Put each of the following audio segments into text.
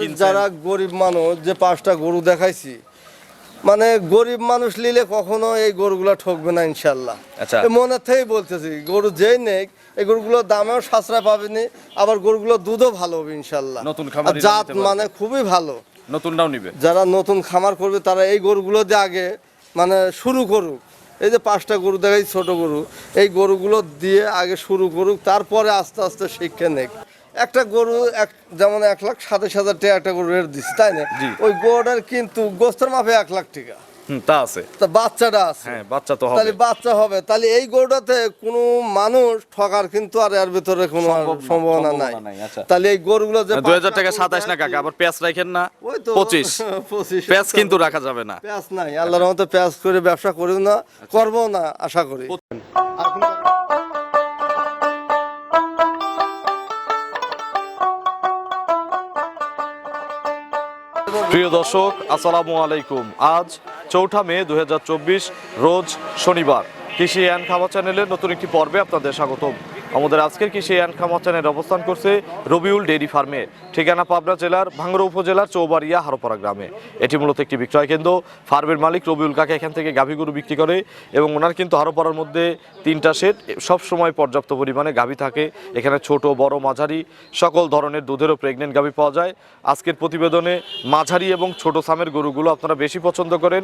কিনছেন? যারা গরিব মানুষ যে পাঁচটা গরু দেখাইছি মানে গরিব মানুষ নিলে কখনো এই গরুগুলো ঠকবে না ইনশাল্লাহ। আচ্ছা। মনে থেকেই বলতেছি গরু যেই নেই এই গরুগুলোর দামেও সাশ্রয় পাবেনি আবার গরুগুলোর দুধও ভালো হবে ইনশাল্লাহ। নতুন আর খামারিরা জাত মানে খুবই ভালো। নতুনটাও নিবে। যারা নতুন খামার করবে তারা এই গরুগুলো দিয়ে আগে মানে শুরু করুক। এই যে পাঁচটা গরু দেখাই ছোট গরু এই গরুগুলো দিয়ে আগে শুরু করুক তারপরে আস্তে আস্তে শিক্ষা নেক। একটা গরু এক যেমন এক লাখ সাতাশ হাজার টাকা একটা গরু রেট দিচ্ছে তাই না? ওই গরুটার কিন্তু গোস্তের মাপে এক লাখ টাকা। তা আছে। তা বাচ্চাটা আছে। হ্যাঁ বাচ্চা তো হবে। তাহলে বাচ্চা হবে। তাহলে এই গরুটাতে কোনো মানুষ ঠকার কিন্তু আর এর ভিতরে কোনো আর সম্ভাবনা নাই। আচ্ছা। তাহলে এই গরুগুলো যে দুই হাজার পাঁচটা টাকা গরু সাতাশ না কাকা আবার পেঁয়াজ রাখেন না? ওই তো পঁচিশ। পঁচিশ। পেঁয়াজ কিন্তু রাখা যাবে না। পেঁয়াজ নাই আল্লাহর মতো পেঁয়াজ করে ব্যবসা করিও না করব না আশা করি। প্রিয় দর্শক, আসসালামু আলাইকুম। আজ চৌঠা মে দু হাজার চব্বিশ, রোজ শনিবার। কৃষি অ্যান্ড খাবার চ্যানেলের নতুন একটি পর্বে আপনাদের স্বাগতম। আমাদের আজকের কৃষি অ্যান্ড খামা চ্যানেল অবস্থান করছে রবিউল ডেইরি ফার্মে? ঠিকানা পাবনা জেলার ভাঙ্গড়া উপজেলার চৌবাড়িয়া হারোপাড়া গ্রামে। এটি মূলত একটি বিক্রয় কেন্দ্র। ফার্মের মালিক রবিউল কাকা এখান থেকে গাভী গরু বিক্রি করে এবং ওনার কিন্তু হারোপাড়ার মধ্যে তিনটা সেট, সব সময় পর্যাপ্ত পরিমাণে গাভী থাকে। এখানে ছোট, বড়, মাঝারি, সকল ধরনের দুধেরও প্রেগনেন্ট গাভী পাওয়া যায়। আজকের প্রতিবেদনে মাঝারি এবং ছোট সামের গরুগুলো আপনারা বেশি পছন্দ করেন।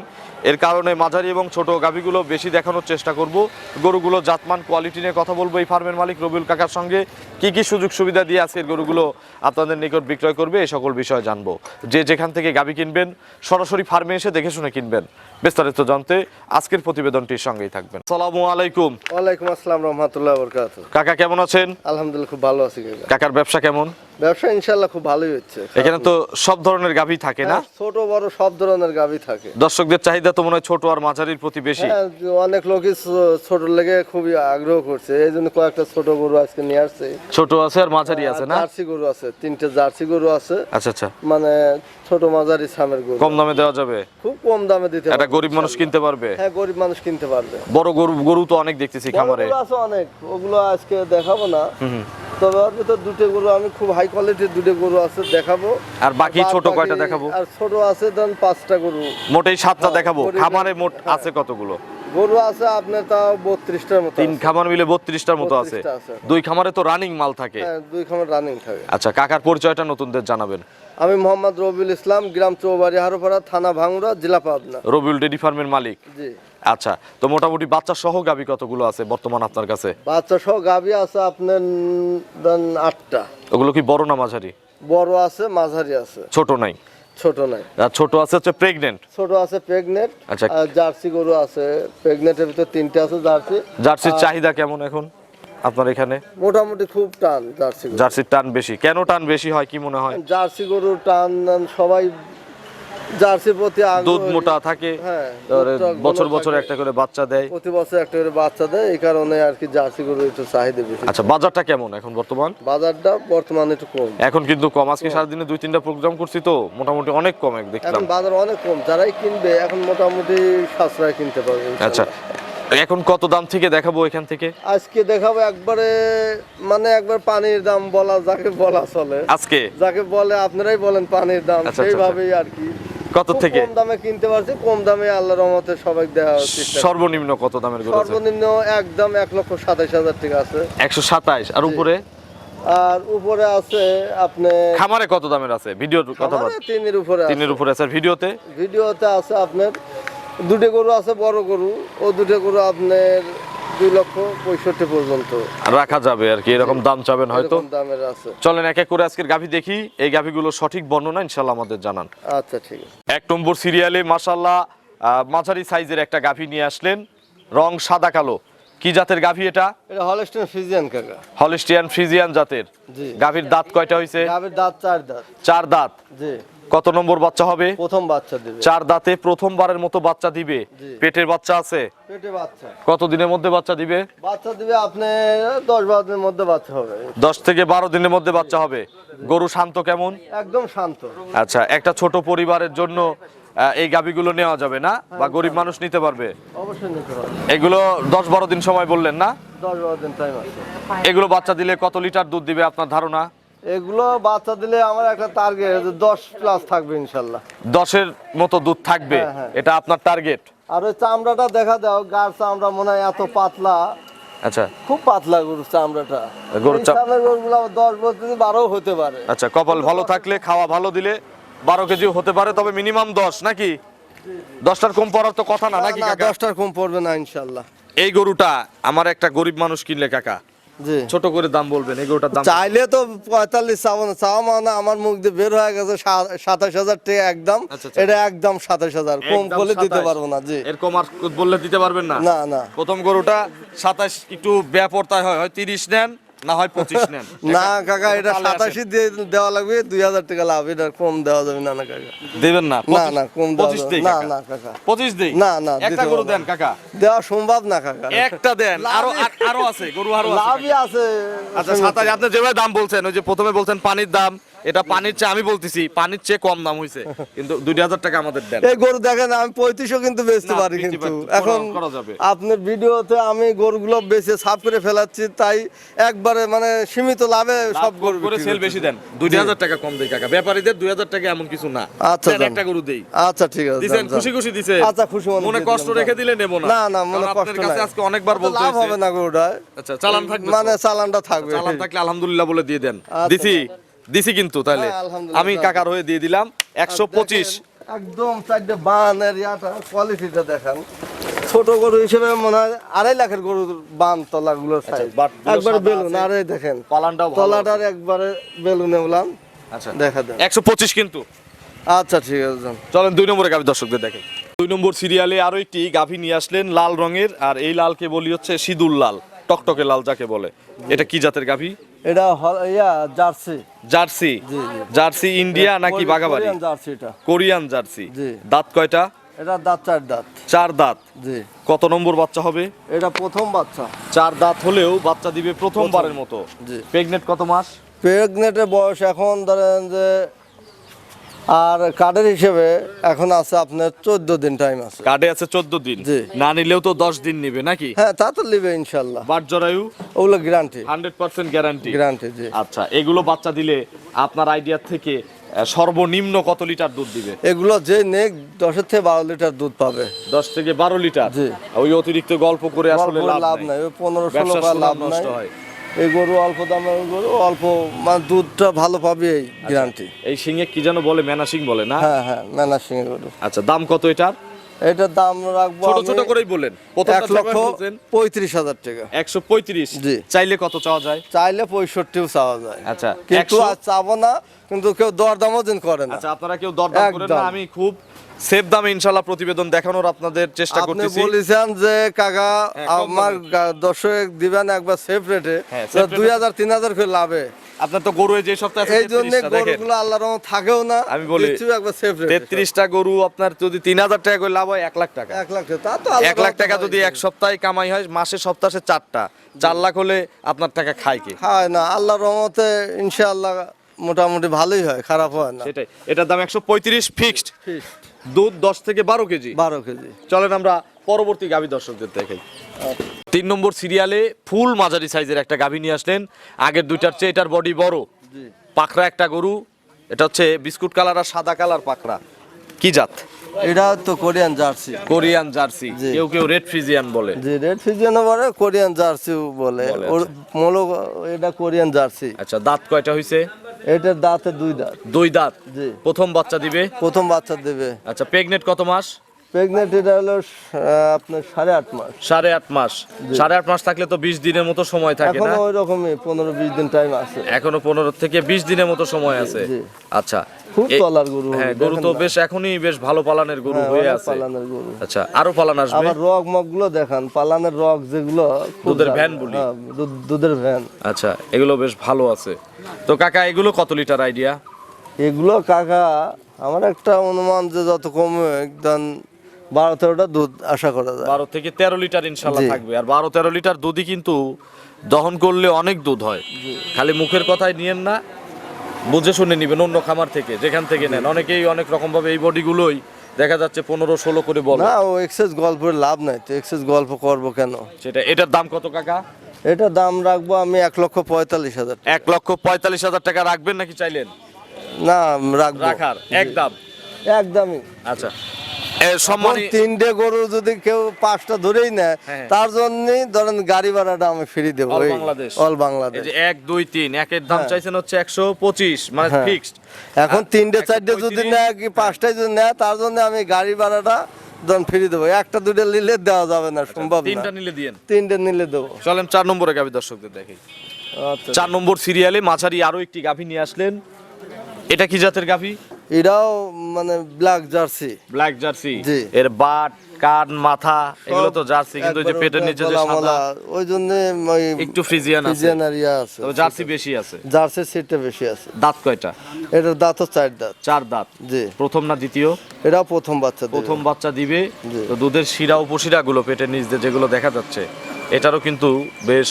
এর কারণে মাঝারি এবং ছোট গাভীগুলো বেশি দেখানোর চেষ্টা করব। গরুগুলো জাতমান কোয়ালিটি নিয়ে কথা বলব এই ফার্মের মালিক রবিউল কাকার সঙ্গে কি কি সুযোগ সুবিধা দিয়ে আজকের গরুগুলো আপনাদের নিকট বিক্রয় করবে এই সকল বিষয় জানব। যে যেখান থেকে গাভী কিনবেন সরাসরি ফার্মে এসে দেখে শুনে কিনবেন। বিস্তারিত জানতে আজকের প্রতিবেদনটির সঙ্গেই থাকবেন। সালামু আলাইকুম। ওয়ালাইকুম আসসালাম রহমতুল্লাহ বরকাত কাকা কেমন আছেন? আলহামদুলিল্লাহ খুব ভালো আছি কাকার ব্যবসা কেমন? ব্যবসা ইনশাল্লাহ খুব ভালোই হচ্ছে। এখানে তো সব ধরনের গাভী থাকে না? হ্যাঁ, ছোট বড় সব ধরনের গাভী থাকে। দর্শকদের চাহিদা তো মনে হয় ছোট আর মাঝারির প্রতি বেশি। হ্যাঁ, অনেক লোকই ছোট লেগে খুবই আগ্রহ করছে। এই জন্য কয়েকটা ছোট গরু আজকে নিয়ে আসছে। ছোট আছে আর মাঝারি আছে না? জার্সি গরু আছে তিনটে জার্সি গরু আছে। আচ্ছা আচ্ছা। মানে ছোট মাঝারি সামের গরু। কম দামে দেওয়া যাবে? খুব কম দামে দিতে পারবে গরিব মানুষ কিনতে পারবে? হ্যাঁ গরিব মানুষ কিনতে পারবে। বড় গরু গরু তো অনেক দেখতেছি খামারে। আছে অনেক। ওগুলো আজকে দেখাবো না। তবে ওর ভিতর দুটো গরু আমি খুব হাই কোয়ালিটির দুটো গরু আছে দেখাবো। আর বাকি ছোট কয়টা দেখাবো? আর ছোট আছে ধরুন পাঁচটা গরু। মোটেই সাতটা হ্যাঁ, দেখাবো। খামারে মোট হ্যাঁ। আছে কতগুলো? গরু আছে আপনার তাও বত্রিশটার মতো তিন খামার মিলে বত্রিশটার মতো আছে। দুই খামারে তো রানিং মাল থাকে। হ্যাঁ দুই খামার রানিং থাকে। আচ্ছা কাকার পরিচয়টা নতুনদের জানাবেন। আমি মোহাম্মদ রবিউল ইসলাম গ্রাম চৌবাড়ি হারোপাড়া থানা ভাঙড়া জেলা পাবনা। রবিউল ডেরি ফার্মের মালিক। জি। আচ্ছা তো মোটামুটি বাচ্চা সহ গাবি কতগুলো আছে বর্তমান আপনার কাছে? বাচ্চা সহ গাভি আছে আপনার ধরেন আটটা। ওগুলো কি বড় না মাঝারি? বড় আছে মাঝারি আছে। ছোট নাই? ছোট নাই। আর ছোট আছে হচ্ছে প্রেগনেন্ট ছোট আছে প্রেগনেট আচ্ছা। আর জার্সি গরু আছে। প্রেগনেটের ভিতর তিনটে আছে জার্সি। জার্সির চাহিদা কেমন এখন আপনার এখানে? মোটামুটি খুব টান জার্সি জার্সির টান বেশি। কেন টান বেশি হয় কি মনে হয়? জার্সি গরুর টান সবাই জার্সির প্রতি দুধ মোটা থাকে হ্যাঁ, বছর বছর একটা করে বাচ্চা দেয়। প্রতি বছর একটা করে বাচ্চা দেয় এই কারণে আর কি জার্সি গরু একটু চাহিদা বেশি। আচ্ছা বাজারটা কেমন এখন বর্তমান? বাজারটা বর্তমানে একটু কম। এখন কিন্তু কম আজকে সারাদিনে দুই তিনটা প্রোগ্রাম করছি তো মোটামুটি অনেক কম এক দেখলাম। এখন বাজার অনেক কম যারাই কিনবে এখন মোটামুটি সাশ্রয় কিনতে পারবে আচ্ছা এখন কত দাম থেকে দেখাবো এখান থেকে? আজকে দেখাবো একবারে মানে একবার পানির দাম বলা যাকে বলা চলে। আজকে? যাকে বলে আপনারাই বলেন পানির দাম আচ্ছা, আচ্ছা, সেইভাবেই আর কি। কত থেকে? কম দামে কিনতে পারছি কম দামে আল্লাহ রহমতে সবাই দেওয়া সর্বনিম্ন কত দামের গরু সর্বনিম্ন একদম এক লক্ষ সাতাইশ হাজার টাকা আছে। একশো সাতাইশ আর উপরে? আর উপরে আছে আপনি খামারে কত দামের আছে? ভিডিওর কথা বল। তিনের উপরে তিনের উপরে আছে। ভিডিওতে? ভিডিওতে আছে আপনার দুটো গরু আছে বড় গরু। ও দুটো গরু আপনার দুই লক্ষ পঁয়ষট্টি পর্যন্ত। রাখা যাবে আর কি এরকম দাম চাবেন হয়তো? দামের আছে। চলেন এক এক করে আজকের গাভি দেখি এই গাভিগুলোর সঠিক বর্ণনা ইনশাল্লাহ আমাদের জানান। আচ্ছা ঠিক আছে। এক নম্বর সিরিয়ালে মাসাল্লাহ মাঝারি সাইজের একটা গাভি নিয়ে আসলেন রং সাদা কালো। কি জাতের গাভি এটা? এটা হলস্টেন ফিজিয়ান কাকা। হলিস্টিয়ান ফ্রিজিয়ান জাতের। জি। গাভির দাঁত কয়টা হয়েছে গাভীর দাঁত চার দাঁত। চার দাঁত। জি। কত নম্বর বাচ্চা হবে? প্রথম বাচ্চা দিবে। চার দাঁতে প্রথমবারের মতো বাচ্চা দিবে। পেটের বাচ্চা আছে? পেটে বাচ্চা। কত দিনের মধ্যে বাচ্চা দিবে? বাচ্চা দিবে আপনি দশ বারো দিনের মধ্যে বাচ্চা হবে। দশ থেকে বারো দিনের মধ্যে বাচ্চা হবে। গরু শান্ত কেমন? একদম শান্ত। আচ্ছা একটা ছোট পরিবারের জন্য এই গাভিগুলো নেওয়া যাবে না? বা গরিব মানুষ নিতে পারবে? অবশ্যই নিতে পারবে। এগুলো দশ বারো দিন সময় বললেন না? দশ বারো দিন টাইম আছে। এগুলো বাচ্চা দিলে কত লিটার দুধ দিবে আপনার ধারণা? এগুলো বাচ্চা দিলে আমার একটা টার্গেট দশ প্লাস থাকবে ইনশাল্লাহ। দশের মতো দুধ থাকবে? হ্যাঁ, হ্যাঁ। এটা আপনার টার্গেট আর ওই চামড়াটা দেখা দাও গার চামড়া মনে হয় এত পাতলা। আচ্ছা। খুব পাতলা গরুর চামড়াটা। গরুর গরুগুলো দশ বছর বারো হতে পারে। আচ্ছা কপাল ভালো থাকলে খাওয়া ভালো দিলে বারো কেজি হতে পারে তবে মিনিমাম দশ নাকি? দশটার কম পড়ার তো কথা না নাকি দশটার কম পড়বে না ইনশাল্লাহ। এই গরুটা আমার একটা গরিব মানুষ কিনলে কাকা। ছোট করে দাম বলবেন দাম চাইলে তো পঁয়তাল্লিশ চাওয়া মানে আমার মুখ দিয়ে বের হয়ে গেছে সাতাশ হাজার টাকা একদম। আচ্ছা, আচ্ছা। এটা একদম সাতাশ হাজার কম বলে দিতে পারব না জি। এরকম আর বললে দিতে পারবেন না? না না। প্রথম গরুটা সাতাশ একটু ব্যাপরতায় তাই হয় তিরিশ নেন না হয় পঁচিশ নেন। না কাকা এটা সাতাশি দিয়ে দেওয়া লাগবে দুই হাজার টাকা লাভ এটা কম দেওয়া যাবে না না কাকা। দেবেন না। না না কম পঁচিশ দিই না। না কাকা। পঁচিশ দিই। না, না, একটা গরু দেন কাকা। দেওয়া সম্ভব না কাকা। একটা দেন। আরও আরও আছে গরু আরও আছে লাভই আছে। আচ্ছা সাতাশ আপনি যেভাবে দাম বলছেন ওই যে প্রথমে বলছেন পানির দাম এটা পানির চেয়ে আমি বলতেছি পানির চেয়ে কম দাম হইছে। কিন্তু দুই হাজার টাকা আমাদের দেন। এই গরু দেখেন আমি পঁয়ত্রিশও কিন্তু বেচতে পারি কিন্তু। এখন আপনার ভিডিওতে আমি গরুগুলো বেচে সাফ করে ফেলাচ্ছি তাই একবারে মানে সীমিত লাভে সব গরু করে সেল বেশি দেন। দুই হাজার টাকা কম দেই কাকা। ব্যাপারীদের দুই হাজার টাকা এমন কিছু না। আচ্ছা, একটা গরু দেই। আচ্ছা ঠিক আছে দিছেন। খুশি খুশি দিছে? আচ্ছা, খুশি মনে মনে কষ্ট রেখে দিলে নেব না। না না মনে কষ্ট আপনার কাছে। আজকে অনেকবার বলতে লাভ হবে না গরুটায় আচ্ছা চালান থাকবে মানে চালানটা থাকবে। চালান থাকলে আলহামদুলিল্লাহ বলে দিয়ে দেন। আচ্ছা। দিছি। দিছি কিন্তু তাহলে। হ্যাঁ, আমি। কাকার হয়ে দিয়ে দিলাম। একশো পঁচিশ। একদম চারটে বানের ইয়াটা কোয়ালিটিটা দেখেন। ছোট গরু হিসেবে মনে হয় আড়াই লাখের গরুর বান তলাগুলোর সাইজ আচ্ছা, একবারে বেলুন। আরে দেখেন তলাটার একবারে বেলুনে উলাম। আচ্ছা দেখা দেন একশো পঁচিশ কিন্তু। আচ্ছা ঠিক আছে। চলেন দুই নম্বরে গাভী দর্শকদের দেখেন দুই নম্বর সিরিয়ালে আরও একটি গাভী নিয়ে আসলেন লাল রঙের আর এই লালকে বলি হচ্ছে সিঁদুর লাল। টকটকে লাল যাকে বলে। এটা কি জাতের গাভী? এটা ইয়া জার্সি। জার্সি। জার্সি ইন্ডিয়া নাকি বাগাবাড়ি জার্সি এটা। Korean Jersey. দাঁত কয়টা? এটা দাঁত চার দাঁত। চার দাঁত। জি। কত নম্বর বাচ্চা হবে? এটা প্রথম বাচ্চা। চার দাঁত হলেও বাচ্চা দিবে প্রথমবারের মতো। জি। প্রেগনেন্ট কত মাস? প্রেগনেটের বয়স এখন ধরেন যে আর কার্ডের হিসেবে এখন আছে আপনার চোদ্দ দিন টাইম আছে। কার্ডে আছে চোদ্দ দিন। না নিলেও তো দশ দিন নিবে নাকি? হ্যাঁ তা তো নিবে ইনশাল্লাহ। বাট জরায়ু? ওগুলো guarantee hundred percent guarantee guarantee জি। আচ্ছা এগুলো বাচ্চা দিলে আপনার আইডিয়া থেকে সর্বনিম্ন কত লিটার দুধ দিবে? এগুলো যে নেক দশের থেকে বারো লিটার দুধ পাবে। দশ থেকে বারো লিটার? জি। ওই অতিরিক্ত গল্প করে আসলে লাভ নাই। পনেরো ষোলো লাভ নষ্ট হয়। এই গরু অল্প দামের গরু অল্প মানে দুধটা ভালো পাবে এই আচ্ছা। গ্যারান্টি। এই সিংহে কি যেন বলে মেনা সিং বলে না? হ্যাঁ হ্যাঁ মেনা সিং গরু। আচ্ছা দাম কত এটার? এটার দাম রাখব ছোট ছোট করেই বলেন। এক লক্ষ পঁয়ত্রিশ হাজার টাকা। একশো পঁয়ত্রিশ? জি। চাইলে কত চাওয়া যায়? চাইলে পঁয়ষট্টিও চাওয়া যায়। আচ্ছা কিন্তু আর চাবো না কিন্তু কেউ দরদামও দিন করে না। আচ্ছা আপনারা কেউ দরদাম করেন না আমি খুব সেফ দামে প্রতিবেদন দেখানোর আপনাদের চেষ্টা আপনি বলেছেন যে কাকা হ্যাঁ, আমার দর্শক দিবেন একবার সেফ রেটে। হ্যাঁ, safe rate-এ। দুই হাজার তিন হাজার করে লাভে। আপনার তো গরু যে সপ্তাহে এই জন্য গরুগুলো আল্লাহ রহম থাকেও না আমি বলি, একবার সেফ রেটে। তেত্রিশটা গরু আপনার যদি তিন হাজার টাকা করে লাভ হয় এক লাখ টাকা। এক লাখ টাকা। তা তো আল্লাহর এক লাখ টাকা যদি এক সপ্তাহে কামাই হয় মাসে সপ্তাহে চারটা। চার লাখ হলে আপনার টাকা খায় কি? হয় না আল্লাহর রহমতে ইনশাআল্লাহ মোটামুটি ভালোই হয় খারাপ হয় না। সেটাই। এটার দাম একশো পঁয়ত্রিশ ফিক্সড দুধ দশ থেকে বারো কেজি। বারো কেজি। চলেন আমরা পরবর্তী গাভী দর্শকদের দেখাই। তিন নম্বর সিরিয়ালে ফুল মাঝারি সাইজের একটা গাভী নিয়ে আসলেন। আগের দুইটার চেয়ে এটার বডি বড়। জি। পাকড়া একটা গরু। এটা হচ্ছে বিস্কুট কালার আর সাদা কালার পাকড়া। কি জাত? এটা তো কোরিয়ান জার্সি। Korean Jersey. জি। কেউ কেউ রেড ফ্রিজিয়ান বলে। যে রেড ফিজিয়ানো বলে কোরিয়ান জার্সি বলে। ওর মূল এটা কোরিয়ান জার্সি। আচ্ছা দাঁত কয়টা হইছে? এটার দাঁতে দুই দাঁত। দুই দাঁত? জি। প্রথম বাচ্চা দিবে? প্রথম বাচ্চা দেবে। আচ্ছা প্রেগনেন্ট কত মাস? প্রেগনেন্ট এটা হলো আপনার সাড়ে আট মাস। সাড়ে আট মাস। সাড়ে আট মাস থাকলে তো বিশ দিনের মতো সময় থাকে না? ওই রকমই পনেরো বিশ দিন টাইম আছে। এখনও পনেরো থেকে বিশ দিনের মতো সময় আছে। আচ্ছা খুব তলার গরু হ্যাঁ গরু তো বেশ এখনই বেশ ভালো পালানের গরু হ্যাঁ, হয়ে আছে। পালানের গরু। আচ্ছা আরও পালান আসবে? আবার রগ মগ দেখান পালানের রগ যেগুলো দুধের ভ্যান বলি। হ্যাঁ, দুধের ভ্যান। আচ্ছা এগুলো বেশ ভালো আছে। তো কাকা এগুলো কত লিটার আইডিয়া এগুলো কাকা আমার একটা অনুমান যে যত কমে একদম বারো তেরোটা দুধ আশা করা যায়। বারো থেকে তেরো লিটার ইনশাল্লাহ। থাকবে। আর বারো তেরো লিটার দুধই কিন্তু দহন করলে অনেক দুধ হয়। খালি মুখের কথাই নিয়েন না বুঝে শুনে নিবেন অন্য খামার থেকে যেখান থেকে নেন। অনেকেই অনেক রকমভাবে এই বডিগুলোই দেখা যাচ্ছে পনেরো ষোলো করে বল। না ও এক্সেস গল্পের লাভ নাই তো এক্সেস গল্প করব কেন? সেটা এটার দাম কত কাকা? এটার দাম রাখব আমি এক লক্ষ পঁয়তাল্লিশ হাজার টাকা। এক লক্ষ পঁয়তাল্লিশ হাজার টাকা রাখবেন নাকি চাইলেন? না রাখব। রাখার। একদম একদমই আচ্ছা। তিনটে গরু যদি কেউ পাঁচটা ধরেই নেয় হ্যাঁ। তার জন্যই ধরেন গাড়ি ভাড়াটা আমি ফ্রি দেবো। অল বাংলাদেশ এক দুই তিন একের দাম হ্যাঁ। চাইছেন হচ্ছে একশো পঁচিশ মানে হ্যাঁ। ফিক্সড এখন তিনটে চারটে যদি নেয় কি পাঁচটায় যদি নেয় তার জন্য আমি গাড়ি ভাড়াটা ফ্রি দেবো। একটা দুটো নিলে দেওয়া যাবে না সম্ভব তিনটা নিলে দিয়েন। তিনটে নিলে দেবো। চলেন চার নম্বরে গাভী দর্শকদের দেখি। আচ্ছা। চার নম্বর সিরিয়ালে মাঝারি আরও একটি গাভী নিয়ে আসলেন। এটা কি জাতের গাভী? এটাও মানে ব্ল্যাক জার্সি ব্ল্যাক জার্সি এর বাট কান মাথা এগুলো তো জার্সি কিন্তু যে পেটের নিচে যে সাদা ওই জন্য একটু ফ্রিজিয়ান আছে। ফ্রিজিয়ান এরিয়া আছে। তবে জার্সি বেশি আছে। জার্সির সিটটা বেশি আছে। দাঁত কয়টা? এটার দাঁত চার দাঁত। চার দাঁত। জি। প্রথম না দ্বিতীয়? এটাও প্রথম বাচ্চা প্রথম বাচ্চা দিবে। তো দুধের শিরা উপশিরা গুলো পেটের নিচ দিয়ে যেগুলো দেখা যাচ্ছে এটারও কিন্তু বেশ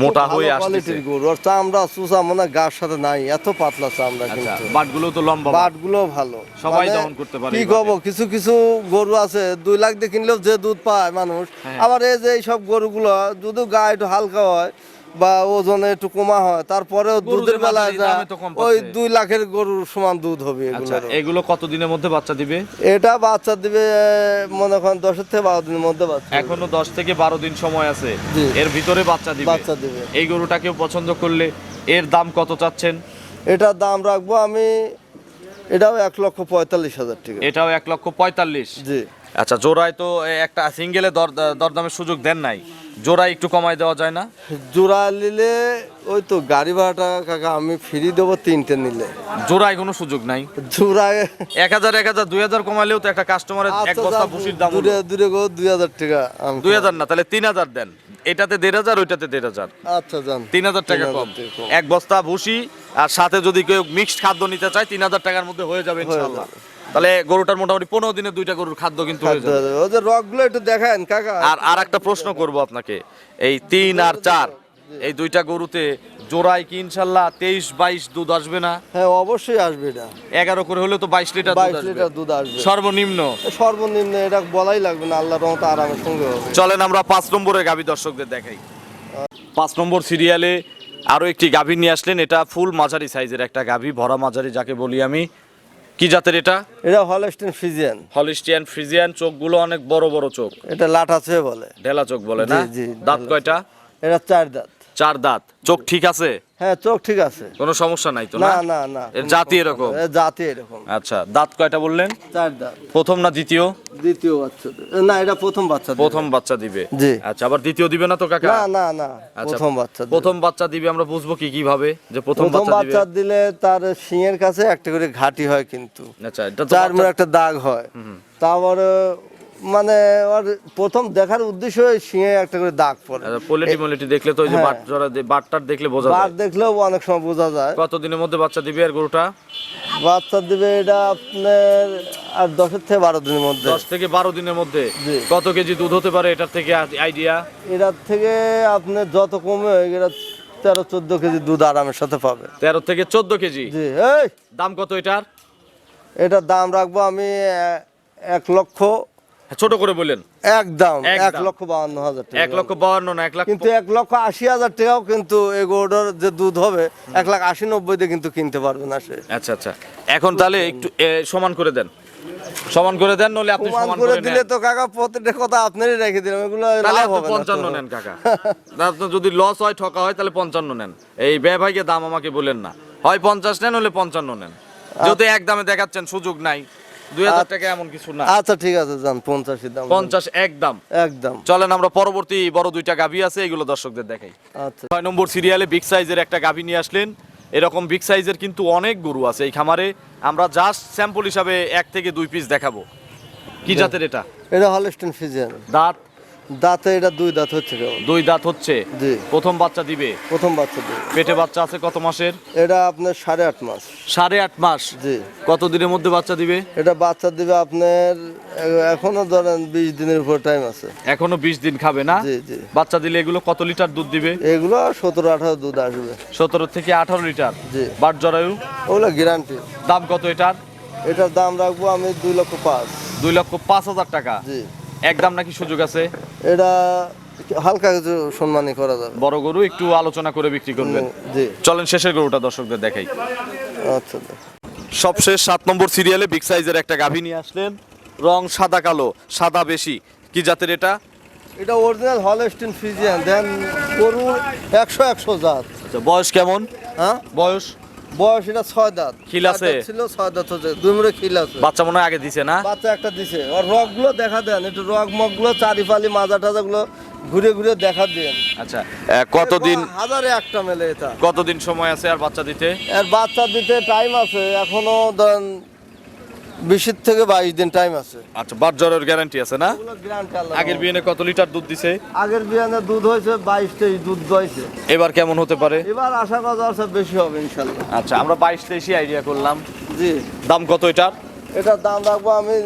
মোটা হয়ে আসছে গরু। আর চামড়া মানে গার সাথে নাই এত পাতলা চামড়া আচ্ছা কিন্তু। বাটগুলো তো লম্বা বাট। গুলো ভালো। সবাই মানে দহন করতে পারে কি কব কিছু কিছু গরু আছে দুই লাখ দিয়ে কিনলেও যে দুধ পায় মানুষ। হ্যাঁ। আবার এই যে সব গরুগুলো যদি গা একটু হালকা হয় বা ওজনে একটু কমা হয় তারপরেও দুধের বেলায় ওই দুই লাখের গরুর সমান দুধ হবে আচ্ছা এগুলো কতদিনের মধ্যে বাচ্চা দিবে? এটা বাচ্চা দিবে মনে করেন দশের থেকে বারো দিনের মধ্যে বাচ্চা এখনও দশ থেকে বারো দিন সময় আছে। এর ভিতরে বাচ্চা দিবে। বাচ্চা দিবে। এই গরুটা কেউ পছন্দ করলে এর দাম কত চাচ্ছেন? এটার দাম রাখব আমি এটাও এক লক্ষ পঁয়তাল্লিশ হাজার টাকা। এটাও এক লক্ষ পঁয়তাল্লিশ। জি। আচ্ছা জোড়ায় তো একটা সিঙ্গেলে দর দরদামের সুযোগ দেন নাই। জোড়ায় একটু কমায় দেওয়া যায় না? জোড়া নিলে ওই তো গাড়ি ভাড়াটা কাকা আমি ফ্রি দেবো তিনটে নিলে। জোড়ায় কোনো সুযোগ নাই? জোড়ায় এক হাজার এক হাজার দুই হাজার কমালেও তো একটা কাস্টমারের এক আচ্ছা, বস্তা যান, ভুসির দাম দূরে দূরে গো দুই হাজার টাকা দুই হাজার না তাহলে তিন হাজার দেন। এটাতে দেড় হাজার ওইটাতে দেড় হাজার। আচ্ছা যান। তিন হাজার টাকা কম। টাকা কম। এক বস্তা ভুসি আর সাথে যদি কেউ মিক্সড খাদ্য নিতে চায় তিন হাজার টাকার মধ্যে হয়ে যাবে ইনশাল্লাহ তাহলে গরুটার মোটামুটি পনেরো দিনে দুইটা গরুর খাদ্য কিন্তু রকগুলো একটু দেখেন কাকা। আর আর একটা প্রশ্ন করব আপনাকে। এই তিন আর চার এই দুইটা গরুতে জোড়ায় কি ইনশাল্লাহ তেইশ বাইশ দুধ আসবে না? হ্যাঁ অবশ্যই আসবে এটা। এগারো করে হলেও তো বাইশ লিটার বাইশ লিটার দুধ আসবে। সর্বনিম্ন? সর্বনিম্ন এটা বলাই লাগবে না আল্লাহ রহমতে আরামের সঙ্গে চলেন আমরা পাঁচ নম্বরে গাভী দর্শকদের দেখাই। পাঁচ নম্বর সিরিয়ালে আরও একটি গাভী নিয়ে আসলেন এটা ফুল মাঝারি সাইজের একটা গাভী ভরা মাঝারি যাকে বলি আমি। কি জাতের এটা? এটা হলস্টিন ফ্রিজিয়ান। হলস্টিয়ান ফ্রিজিয়ান চোখগুলো অনেক বড় বড় চোখ। এটা লাট আছে বলে। ঢেলা চোখ বলে না? দাঁত কয়টা? এটা চার দাঁত। চার দাঁত। চোখ ঠিক আছে? হ্যাঁ চোখ ঠিক আছে। কোনো সমস্যা নাই তো না? না না এর জাতি এরকম? এর জাতি এরকম। আচ্ছা দাঁত কয়টা বললেন? চার দাঁত। প্রথম না দ্বিতীয়? দ্বিতীয় বাচ্চা না এটা প্রথম বাচ্চা প্রথম বাচ্চা দিবে। জি। আচ্ছা আবার দ্বিতীয় দিবে না তো কাকা? না না না আচ্ছা, প্রথম বাচ্চা প্রথম বাচ্চা দিবে আমরা বুঝব কি কীভাবে যে প্রথম বাচ্চা দিবে। বাচ্চা দিলে তার শিঙের কাছে একটা করে ঘাটি হয় কিন্তু। আচ্ছা এটা তো চার একটা দাগ হয়। তারপরে মানে ওর প্রথম দেখার উদ্দেশ্য শিঙে একটা করে দাগ পড়ে। আচ্ছা, পোলিটি মোলিটি দেখলে তো ওই যে হ্যাঁ। বাট জরা বাটটার দেখলে বোঝা যায়। দেখলেও অনেক সময় বোঝা যায়। কত দিনের মধ্যে বাচ্চা দিবে আর গরুটা? বাচ্চা দিবে এটা আপনার আর দশের থেকে বারো দিনের মধ্যে। দশ থেকে বারো দিনের মধ্যে। কত কেজি দুধ হতে পারে এটার থেকে আইডিয়া? এটার থেকে আপনার যত কমে এটা তেরো চোদ্দ কেজি দুধ আরামের সাথে পাবে। তেরো থেকে চোদ্দ কেজি? জি এই! দাম কত এটার? এটার দাম রাখব আমি এক লক্ষ ছোট করে বললেন এক দাম এক লক্ষ বাউন্ন হাজার টাকা। এক লক্ষ বাউন্ন না এক লাখ কিন্তু এক লক্ষ আশি হাজার টাকাও কিন্তু এগোটার যে দুধ হবে এক লাখ আশি নব্বই দিয়ে কিন্তু কিনতে পারবে না সে। আচ্ছা আচ্ছা। এখন তাহলে একটু সমান করে দেন। সমান করে দেন নলে আপনি সমান করে দিলে তো কাকা প্রত্যেকটা কথা আপনারই রেখে দিলাম এগুলো লাভ আপনি হবে নেন কাকা। না, আপনার যদি লস হয় ঠকা হয় তাহলে পঞ্চান্ন নেন। এই ব্যয় ভাইকে দাম আমাকে বলেন না। হয় পঞ্চাশ নেন হলে পঞ্চান্ন নেন। যেহেতু এক দামে দেখাচ্ছেন সুযোগ নাই। টাকা এমন কিছু না। আচ্ছা ঠিক আছে যান পঞ্চাশি দাম। পঞ্চাশ একদম। একদম। চলেন আমরা পরবর্তী বড় দুইটা গাভী আছে এগুলো দর্শকদের দেখাই। আচ্ছা। ছয় নম্বর সিরিয়ালে বিগ সাইজের একটা গাভী নিয়ে আসলেন। এরকম বিগ সাইজের কিন্তু অনেক গরু আছে এই খামারে। আমরা জাস্ট স্যাম্পল হিসাবে এক থেকে দুই পিস দেখাবো। কি জাতের এটা? এটা হলস্টেন ফিজিয়ান দাঁত দাঁতে এটা দুই দাঁত হচ্ছে দুই দাঁত হচ্ছে? জি। প্রথম বাচ্চা দিবে? প্রথম বাচ্চা দিবে। পেটে বাচ্চা আছে কত মাসের? এটা আপনার সাড়ে আট মাস। সাড়ে আট মাস? জি। কত দিনের মধ্যে বাচ্চা দিবে? এটা বাচ্চা দিবে আপনার এখনও ধরেন বিশ দিনের উপর টাইম আছে। এখনও বিশ দিন খাবে না? জি জি। বাচ্চা দিলে এগুলো কত লিটার দুধ দিবে? এগুলো সতেরো আঠারো দুধ আসবে। সতেরো থেকে আঠারো লিটার? জি। বাট জরায়ু? ওগুলো গ্যারান্টি দাম কত এটার? এটার দাম রাখব আমি দুই লক্ষ পাঁচ। দুই লক্ষ পাঁচ হাজার টাকা। জি। এক দাম নাকি সুযোগ আছে? এটা হালকা কিছু সম্মানী করা যাবে। বড় গরু একটু আলোচনা করে বিক্রি করবেন। জি। চলেন শেষের গরুটা দর্শকদের দেখাই। আচ্ছা দেখ। সবশেষ সাত নম্বর সিরিয়ালে বিগ সাইজের একটা গাভী নিয়ে আসলেন। রং সাদা কালো সাদা বেশি। কি জাতের এটা? এটা অরিজিনাল হলস্টিন ফিজিয়ান দেন গরু একশো একশো জাত। আচ্ছা, বয়স কেমন? হ্যাঁ? বয়স? বয়স এটা ছয় দাঁত। খিল আছে? ছিল ছয় দাঁত হচ্ছে। দুই মুড়ে খিল আছে। বাচ্চা মনে হয় আগে দিছে না? বাচ্চা একটা দিছে। আর রগগুলো দেখা দেন একটু রগ মগগুলো চারিপালি মাজা টাজা গুলো ঘুরে ঘুরে দেখা দেন। আচ্ছা কতদিন হাজারে একটা মেলে এটা। কতদিন সময় আছে আর বাচ্চা দিতে? আর বাচ্চা দিতে টাইম আছে। এখনও ধরেন বিশের থেকে বাইশ দিন টাইম আছে। আচ্ছা বাট জ্বরের গ্যারান্টি আছে না? আগের বিয়ে কত লিটার দুধ দিছে? আগের বিয়ানে দুধ হয়েছে বাইশ তেইশ দুধ দইছে। এবার কেমন হতে পারে? এবার আশা করা যাচ্ছে বেশি হবে ইনশাল্লাহ। আচ্ছা আমরা বাইশ তেইশই আইডিয়া করলাম। জি। দাম কত এটার? এটার দাম রাখব আমি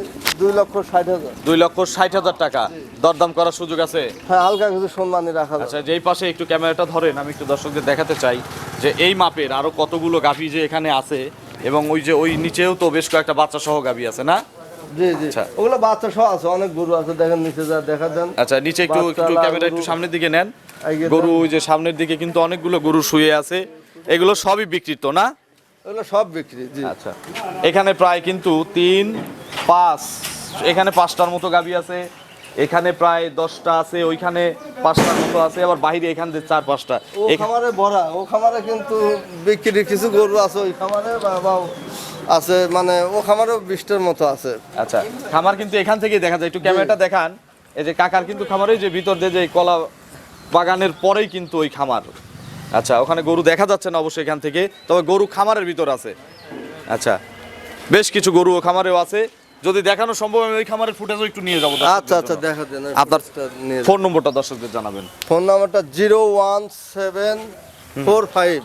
দুই লক্ষ ষাট হাজার। দুই লক্ষ ষাট হাজার টাকা। দরদাম করার সুযোগ আছে? হ্যাঁ হালকা কিছু সম্মানী রাখা আচ্ছা যেই পাশে একটু ক্যামেরাটা ধরেন আমি একটু দর্শকদের দেখাতে চাই যে এই মাপের আরও কতগুলো গাভী যে এখানে আছে এবং ওই যে ওই নিচেও তো বেশ কয়েকটা বাচ্চা সহ গাভী আছে না? জি জি। আচ্ছা। ওগুলো বাচ্চা সহ আছে অনেক গরু আছে দেখেন নিচে যা দেখা দেন। আচ্ছা নিচে একটু একটু ক্যামেরা একটু সামনের দিকে নেন। গরু ওই যে সামনের দিকে কিন্তু অনেকগুলো গরু শুয়ে আছে। এগুলো সবই বিক্রিত না? ওগুলো সব বিক্রি জি। আচ্ছা। এখানে প্রায় কিন্তু তিন পাঁচ এখানে পাঁচটার মতো গাভী আছে। এখানে প্রায় দশটা আছে ওইখানে পাঁচটার মতো আছে আবার বাইরে এখান থেকে চার পাঁচটা। ও খামারে ভরা ও খামারে কিন্তু বিক্রি কিছু গরু আছে ওই খামারে বা- আছে মানে ও খামারেও বিশটার মতো আছে। আচ্ছা খামার কিন্তু এখান থেকেই দেখা যায়। একটু ক্যামেরাটা দেখান এই যে কাকার কিন্তু খামারে যে ভিতর দিয়ে যে কলা বাগানের পরেই কিন্তু ওই খামার। আচ্ছা ওখানে গরু দেখা যাচ্ছে না অবশ্যই এখান থেকে তবে গরু খামারের ভিতর আছে। আচ্ছা বেশ কিছু গরু ও খামারেও আছে। যদি দেখানো সম্ভব আমি ওই খামারের ফুটেজও একটু নিয়ে যাব আচ্ছা আচ্ছা দেখা দেন আপনার। ফোন নম্বরটা দর্শকদের জানাবেন। ফোন নাম্বারটা zero one seven four five.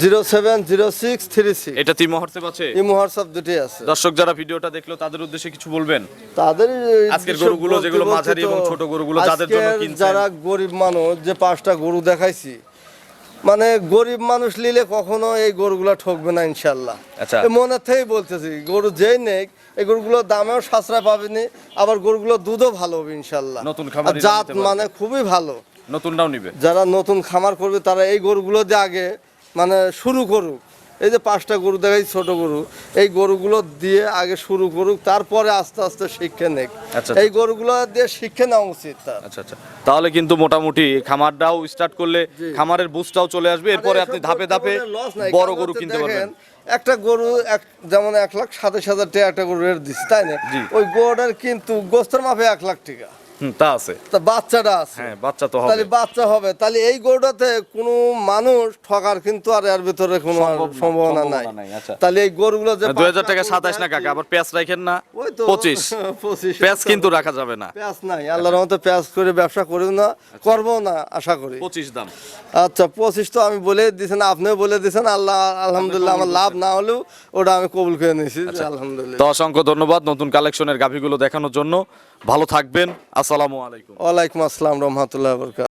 Zero seven zero six three six. এটা তিন হোয়াটসঅ্যাপ আছে? ইমো হোয়াটসঅ্যাপ দুটোই আছে। দর্শক যারা ভিডিওটা দেখল তাদের উদ্দেশ্যে কিছু বলবেন? তাদের আজকের গরুগুলো যেগুলো মাঝারি এবং ছোট গরুগুলো যাদের জন্য কিনছেন। যারা গরিব মানুষ যে পাঁচটা গরু দেখাইছি মানে গরিব মানুষ নিলে কখনো এই গরুগুলো ঠকবে না ইনশাল্লাহ আচ্ছা। মনে থেকেই বলতেছি গরু যেই নেই এই গরুগুলোর দামেও সাশ্রয় পাবেনি আবার গরুগুলোর দুধও ভালো হবে ইনশাল্লাহ নতুন খামার জাত মানে খুবই ভালো। নতুনটাও নিবে। যারা নতুন খামার করবে তারা এই গরুগুলো দিয়ে আগে মানে শুরু করুক। এই যে পাঁচটা গরু দেখাই ছোট গরু এই গরুগুলো দিয়ে আগে শুরু করুক তারপরে আস্তে আস্তে শিক্ষা নেক। আচ্ছা। এই গরুগুলো দিয়ে শিক্ষা নেওয়া উচিত আচ্ছা আচ্ছা। তাহলে কিন্তু মোটামুটি খামারটাও স্টার্ট করলে খামারের বুস্টটাও চলে আসবে। এরপরে আপনি ধাপে ধাপে। বড় গরু কিনতে পারবেন। একটা গরু এক যেমন এক লাখ সাতাশ হাজার টাকা একটা গরু রেট দিচ্ছে তাই না? ওই গরুটার কিন্তু গোস্তের মাপে এক লাখ টাকা। তা আছে। তা বাচ্চাটা আছে। হ্যাঁ বাচ্চা তো হবে। তাহলে বাচ্চা হবে। তাহলে এই গরুটাতে কোনো মানুষ ঠকার কিন্তু আর এর ভিতরে কোনো সম্ভাবনা নাই। আচ্ছা। তাহলে এই গরুগুলো যে দুই হাজার পাঁচটা টাকা গরু সাতাশ না কাকা আবার পেঁয়াজ রাখেন না। ওই তো পঁচিশ। পঁচিশ। পেঁয়াজ কিন্তু রাখা যাবে না। পেঁয়াজ নাই। আল্লাহর মতো পেঁয়াজ করে ব্যবসা না করব না আশা করি। পঁচিশ দাম। আচ্ছা পঁচিশ তো আমি বলে দিয়েছেন আপনিও বলে দিয়েছেন। আল্লাহ আলহামদুলিল্লাহ আমার লাভ না হলেও ওটা আমি কবুল করে নিয়েছি। আচ্ছা। আলহামদুলিল্লাহ। তো অসংখ্য ধন্যবাদ নতুন কালেকশনের গাভিগুলো দেখানোর জন্য। ভালো থাকবেন আসসালামু আলাইকুম। ওয়ালাইকুম আসসালাম রহমতুল্লাহ বরকাত